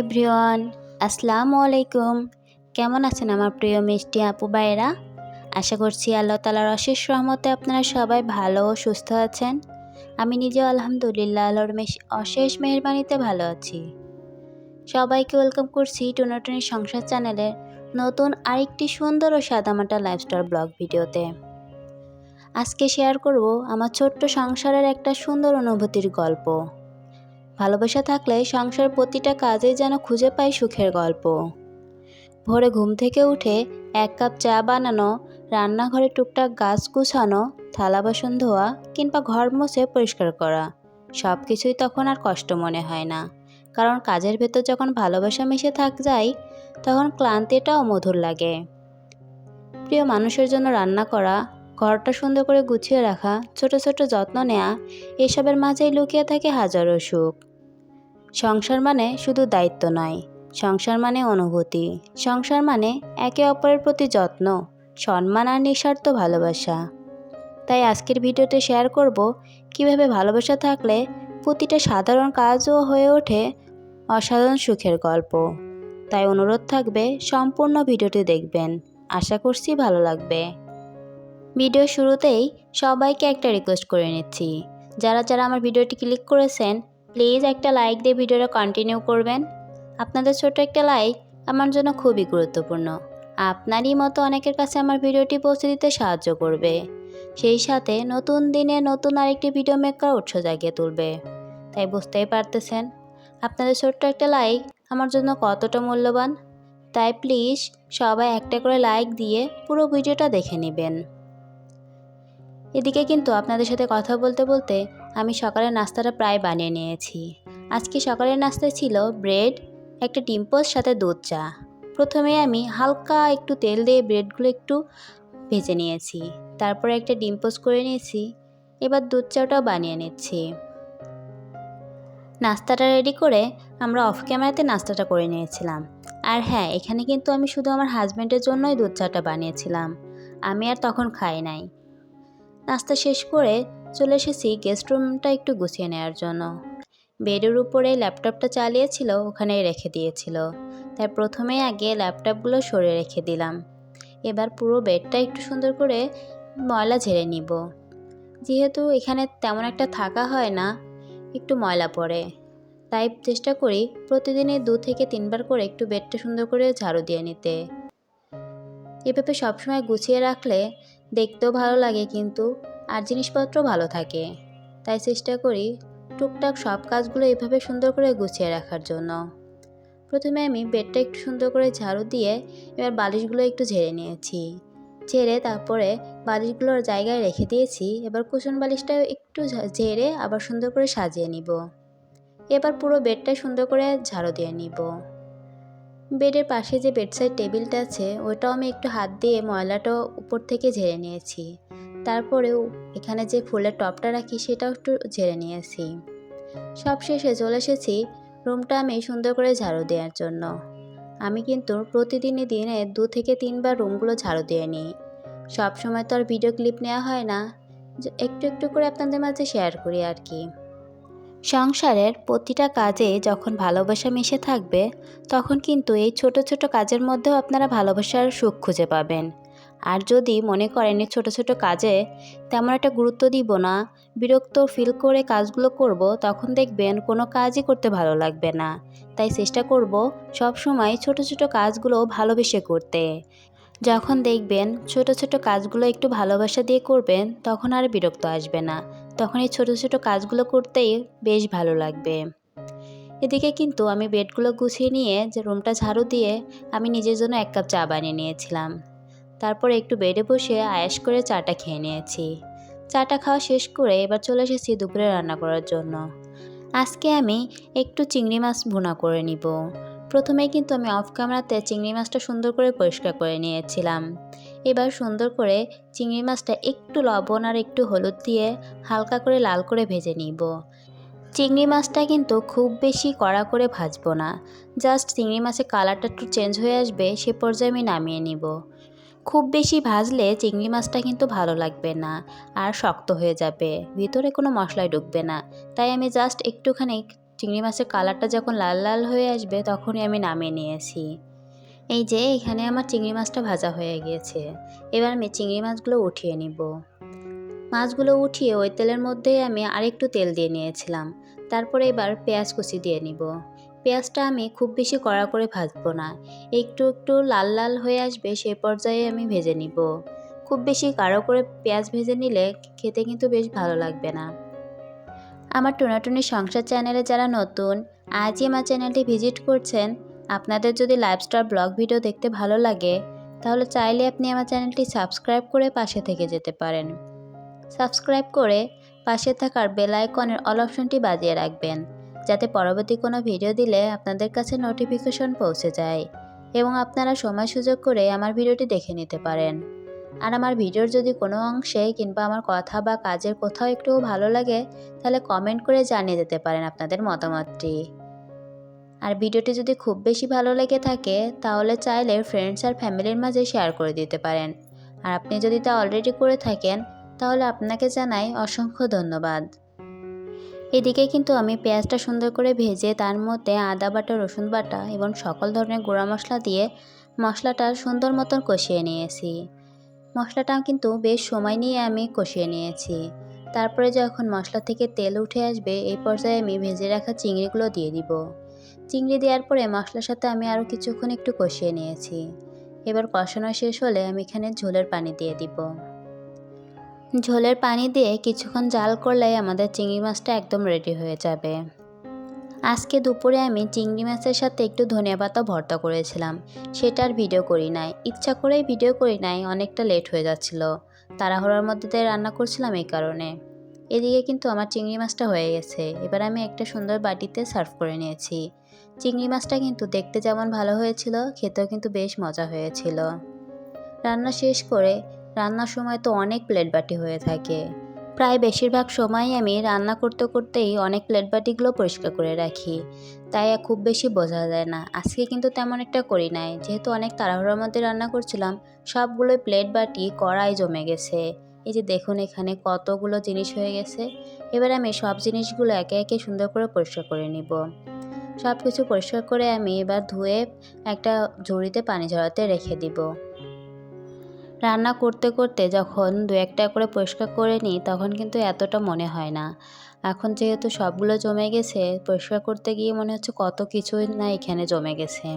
Everyone আসসালামু আলাইকুম। কেমন আছেন আমার প্রিয় মিষ্টি আপু ভাইয়েরা? আশা করছি আল্লাহ তালার অশেষ রহমতে আপনারা সবাই ভালো ও সুস্থ আছেন। আমি নিজেও আলহামদুলিল্লাহ, আল্লাহর অশেষ মেহরবানিতে ভালো আছি। সবাইকে ওয়েলকাম করছি টুনাটুনি সংসার চ্যানেলের নতুন আরেকটি সুন্দর ও সাদামাটা লাইফস্টাইল ব্লগ ভিডিওতে। আজকে শেয়ার করব আমার ছোট্ট সংসারের একটা সুন্দর অনুভূতির গল্প। ভালোবাসা থাকলে সংসার প্রতিটা কাজে যেন খুঁজে পায় সুখের গল্প। ভোরে ঘুম থেকে উঠে এক কাপ চা বানানো, রান্নাঘরে টুকটাক গাছ গুছানো, থালা বাসন ধোয়া কিংবা ঘর মুছে পরিষ্কার করা সব কিছুই তখন আর কষ্ট মনে হয় না। কারণ কাজের ভেতর যখন ভালোবাসা মিশে থাক যায়, তখন ক্লান্তিটাও মধুর লাগে। প্রিয় মানুষের জন্য রান্না করা, ঘরটা সুন্দর করে গুছিয়ে রাখা, ছোট ছোট যত্ন নেওয়া এসবের মাঝেই লুকিয়ে থাকে হাজারো সুখ। সংসার মানে শুধু দায়িত্ব নয়। সংসার মানে অনুভূতি। সংসার মানে একে অপরের প্রতি যত্ন, সম্মান আর নিঃস্বার্থ ভালোবাসা। তাই আজকের ভিডিওতে শেয়ার করব কীভাবে ভালোবাসা থাকলে প্রতিটা সাধারণ কাজও হয়ে ওঠে অসাধারণ সুখের গল্প। তাই অনুরোধ থাকবে সম্পূর্ণ ভিডিওটি দেখবেন। আশা করছি ভালো লাগবে। ভিডিও শুরুতেই সবাইকে একটা রিকোয়েস্ট করে নিচ্ছি। যারা যারা আমার ভিডিওটি ক্লিক করেছেন প্লিজ একটা লাইক দিয়ে ভিডিওটা কন্টিনিউ করবেন। আপনাদের ছোট একটা লাইক আমার জন্য খুবই গুরুত্বপূর্ণ। আপনারই মতো অনেকের কাছে আমার ভিডিওটি পৌঁছে দিতে সাহায্য করবে। সেই সাথে নতুন দিনে নতুন আরেকটি ভিডিও মেকার উৎস জাগিয়ে তুলবে। তাই বুঝতেই পারতেছেন? আপনাদের ছোট্ট একটা লাইক আমার জন্য কতটা মূল্যবান। তাই প্লিজ সবাই একটা করে লাইক দিয়ে পুরো ভিডিওটা দেখে নেবেন। এদিকে কিন্তু আপনাদের সাথে কথা বলতে বলতে আমি সকালের নাস্তাটা প্রায় বানিয়ে নিয়েছি। আজকে সকালের নাস্তায় ছিল ব্রেড, একটা ডিম পোস্ট সাথে দুধ চা। প্রথমে আমি হালকা একটু তেল দিয়ে ব্রেডগুলো একটু ভেজে নিয়েছি। তারপরে একটা ডিম পোস্ট করে নিয়েছি। এবার দুধ চাটাও বানিয়ে নিচ্ছি। নাস্তাটা রেডি করে আমরা অফ ক্যামেরাতে নাস্তাটা করে নিয়েছিলাম। আর হ্যাঁ এখানে কিন্তু আমি শুধু আমার হাজব্যান্ডের জন্যই দুধ চাটা বানিয়েছিলাম। আমি আর তখন খাই নাই। নাস্তা শেষ করে চলে এসেছি গেস্ট রুমটা একটু গুছিয়ে নেওয়ার জন্য। বেডের উপরে ল্যাপটপটা চালিয়েছিল, ওখানেই রেখে দিয়েছিল। তাই প্রথমে আগে ল্যাপটপগুলো সরে রেখে দিলাম। এবার পুরো বেডটা একটু সুন্দর করে ময়লা ঝেড়ে নিব। যেহেতু এখানে তেমন একটা থাকা হয় না, একটু ময়লা পড়ে। তাই চেষ্টা করি প্রতিদিনই দু থেকে তিনবার করে একটু বেডটা সুন্দর করে ঝাড়ু দিয়ে নিতে। এভাবে সবসময় গুছিয়ে রাখলে দেখতেও ভালো লাগে কিন্তু আর জিনিসপত্র ভালো থাকে। তাই চেষ্টা করি টুকটাক সব কাজগুলো এভাবে সুন্দর করে গুছিয়ে রাখার জন্য। প্রথমে আমি বেডটা একটু সুন্দর করে ঝাড়ু দিয়ে এবার বালিশগুলো একটু ঝেড়ে নিয়েছি। ঝেড়ে তারপরে বালিশগুলোর জায়গায় রেখে দিয়েছি। এবার কুশন বালিশটা একটু ঝেড়ে আবার সুন্দর করে সাজিয়ে নিব। এবার পুরো বেডটা সুন্দর করে ঝাড়ু দিয়ে নিব। বেডের পাশে যে বেডসাইড টেবিলটা আছে, ওটাও আমি একটু হাত দিয়ে ময়লাটাও উপর থেকে ঝেড়ে নিয়েছি। তারপরেও এখানে যে ফুলের টপটা রাখি সেটাও একটু ঝেড়ে নিয়েছি। সব শেষে চলে এসেছি রুমটা আমি সুন্দর করে ঝাড়ু দেওয়ার জন্য। আমি কিন্তু প্রতিদিনই দিনে দু থেকে তিনবার রুমগুলো ঝাড়ু দিয়ে নিই। সব সময় তো আর ভিডিও ক্লিপ নেওয়া হয় না একটু একটু করে আপনাদের মাঝে শেয়ার করি আর কি। সংসারের প্রতিটা কাজে যখন ভালোবাসা মিশে থাকবে, তখন কিন্তু এই ছোট ছোট কাজের মধ্যেও আপনারা ভালোবাসার সুখ খুঁজে পাবেন। আর যদি মনে করেন ছোটো ছোটো কাজে তেমন একটা গুরুত্ব দিব না, বিরক্ত ফিল করে কাজগুলো করব, তখন দেখবেন কোনো কাজই করতে ভালো লাগবে না। তাই চেষ্টা করব সব সময় ছোট ছোট কাজগুলো ভালোবেসে করতে। যখন দেখবেন ছোট ছোট কাজগুলো একটু ভালোবাসা দিয়ে করবেন, তখন আর বিরক্ত আসবে না। তখন এই ছোট ছোট কাজগুলো করতেই বেশ ভালো লাগবে। এদিকে কিন্তু আমি বেডগুলো গুছিয়ে নিয়ে যে রুমটা ঝাড়ু দিয়ে আমি নিজের জন্য এক কাপ চা বানিয়ে নিয়েছিলাম। তারপরে একটু বেডে বসে আয়াস করে চাটা খেয়ে নিয়েছি। চাটা খাওয়া শেষ করে এবার চলে এসেছি দুপুরে রান্না করার জন্য। আজকে আমি একটু চিংড়ি মাছ ভুনা করে নিব। প্রথমে কিন্তু আমি অফ ক্যামেরাতে চিংড়ি মাছটা সুন্দর করে পরিষ্কার করে নিয়েছিলাম। এবার সুন্দর করে চিংড়ি মাছটা একটু লবণ আর একটু হলুদ দিয়ে হালকা করে লাল করে ভেজে নিব। চিংড়ি মাছটা কিন্তু খুব বেশি কড়া করে ভাজবো না। জাস্ট চিংড়ি মাছের কালারটা একটু চেঞ্জ হয়ে আসবে সে পর্যায়ে আমি নামিয়ে নিব। খুব বেশি ভাজলে চিংড়ি মাছটা কিন্তু ভালো লাগবে না আর শক্ত হয়ে যাবে। ভিতরে কোনো মশলাই ঢুকবে না। তাই আমি জাস্ট একটুখানি চিংড়ি মাছের কালারটা যখন লাল লাল হয়ে আসবে তখনই আমি নামিয়ে নিয়েছি। এই যে, এখানে আমার চিংড়ি মাছটা ভাজা হয়ে গিয়েছে। এবার আমি চিংড়ি মাছগুলো উঠিয়ে নিব। মাছগুলো উঠিয়ে ওই তেলের মধ্যেই আমি আরেকটু তেল দিয়ে নিয়েছিলাম। তারপরে এবার পেঁয়াজ কুচি দিয়ে নিব। পেঁয়াজটা আমি খুব বেশি কড়া করে ভাজবো না। একটু একটু লাল লাল হয়ে আসবে সে পর্যায়ে আমি ভেজে নিব। খুব বেশি গাঢ় করে পেঁয়াজ ভেজে নিলে খেতে কিন্তু বেশ ভালো লাগবে না। আমার টুনাটুনি সংসার চ্যানেলে যারা নতুন, আজই আমার চ্যানেলটি ভিজিট করছেন, আপনাদের যদি লাইফস্টার ব্লগ ভিডিও দেখতে ভালো লাগে, তাহলে চাইলে আপনি আমার চ্যানেলটি সাবস্ক্রাইব করে পাশে থেকে যেতে পারেন। সাবস্ক্রাইব করে পাশে থাকার বেল আইকনের অল অপশনটি বাজিয়ে রাখবেন। যাতে পরবর্তী কোনো ভিডিও দিলে আপনাদের কাছে নোটিফিকেশন পৌঁছে যায় এবং আপনারা সময় সুযোগ করে আমার ভিডিওটি দেখে নিতে পারেন। আর আমার ভিডিওর যদি কোনো অংশে কিংবা আমার কথা বা কাজের কোথাও একটু ভালো লাগে, তাহলে কমেন্ট করে জানিয়ে দিতে পারেন আপনাদের মতামতটি। আর ভিডিওটি যদি খুব বেশি ভালো লেগে থাকে, তাহলে চাইলে ফ্রেন্ডস আর ফ্যামিলির মাঝে শেয়ার করে দিতে পারেন। আর আপনি যদি তা অলরেডি করে থাকেন, তাহলে আপনাকে জানাই অসংখ্য ধন্যবাদ। এদিকে কিন্তু আমি পেঁয়াজটা সুন্দর করে ভেজে তার মধ্যে আদা বাটা, রসুন বাটা এবং সকল ধরনের গুঁড়া মশলা দিয়ে মশলাটা সুন্দর মতন কষিয়ে নিয়েছি। মশলাটা কিন্তু বেশ সময় নিয়ে আমি কষিয়ে নিয়েছি। তারপরে যখন মশলা থেকে তেল উঠে আসবে, এই পর্যায়ে আমি ভেজে রাখা চিংড়িগুলো দিয়ে দিব। চিংড়ি দেওয়ার পরে মশলার সাথে আমি আরও কিছুক্ষণ একটু কষিয়ে নিয়েছি। এবার কষানো শেষ হলে আমি এখানে ঝোলের পানি দিয়ে দিব। ঝোলের পানি দিয়ে কিছুক্ষণ জাল করলে আমাদের চিংড়ি মাছটা একদম রেডি হয়ে যাবে। আজকে দুপুরে আমি চিংড়ি মাছের সাথে একটু ধনিয়া পাতা ভর্তা করেছিলাম। সেটার ভিডিও করি নাই। ইচ্ছা করেই ভিডিও করি নাই, অনেকটা লেট হয়ে যাচ্ছিল। তাড়াহুড়োর মধ্যে দিয়ে রান্না করছিলাম এই কারণে। এদিকে কিন্তু আমার চিংড়ি মাছটা হয়ে গেছে। এবার আমি একটা সুন্দর বাটিতে সার্ভ করে নিয়েছি। চিংড়ি মাছটা কিন্তু দেখতে যেমন ভালো হয়েছিল, খেতেও কিন্তু বেশ মজা হয়েছিল। রান্না শেষ করে রান্নার সময় তো অনেক প্লেট বাটি হয়ে থাকে। প্রায় বেশিরভাগ সময়ই আমি রান্না করতে করতেই অনেক প্লেট বাটিগুলো পরিষ্কার করে রাখি। তাই খুব বেশি বোঝা যায় না। আজকে কিন্তু তেমন একটা করি নাই। যেহেতু অনেক তাড়াহুড়োর মধ্যে রান্না করছিলাম সবগুলোই প্লেট বাটি কড়াই জমে গেছে। এই যে দেখুন এখানে কতগুলো জিনিস হয়ে গেছে। এবার আমি সব জিনিসগুলো একে একে সুন্দর করে পরিষ্কার করে নিব। সব কিছু পরিষ্কার করে আমি এবার ধুয়ে একটা ঝুড়িতে পানি ঝরাতে রেখে দিব। রান্না করতে করতে যখন দু একটা করে পরিষ্কার করে নিই, তখন কিন্তু এতটা মনে হয় না। এখন যেহেতু সবগুলো জমে গেছে, পরিষ্কার করতে গিয়ে মনে হচ্ছে কত কিছুই না এখানে জমে গেছে।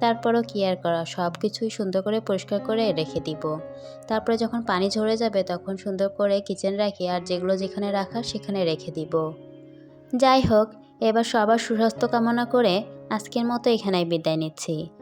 তারপরও কি আর করা সব কিছুই সুন্দর করে পরিষ্কার করে রেখে দিব। তারপরে যখন পানি ঝরে যাবে, তখন সুন্দর করে কিচেন রাখি আর যেগুলো যেখানে রাখা সেখানে রেখে দিব। যাই হোক, এবার সবার সুস্বাস্থ্য কামনা করে আজকের মতো এখানেই বিদায় নিচ্ছি।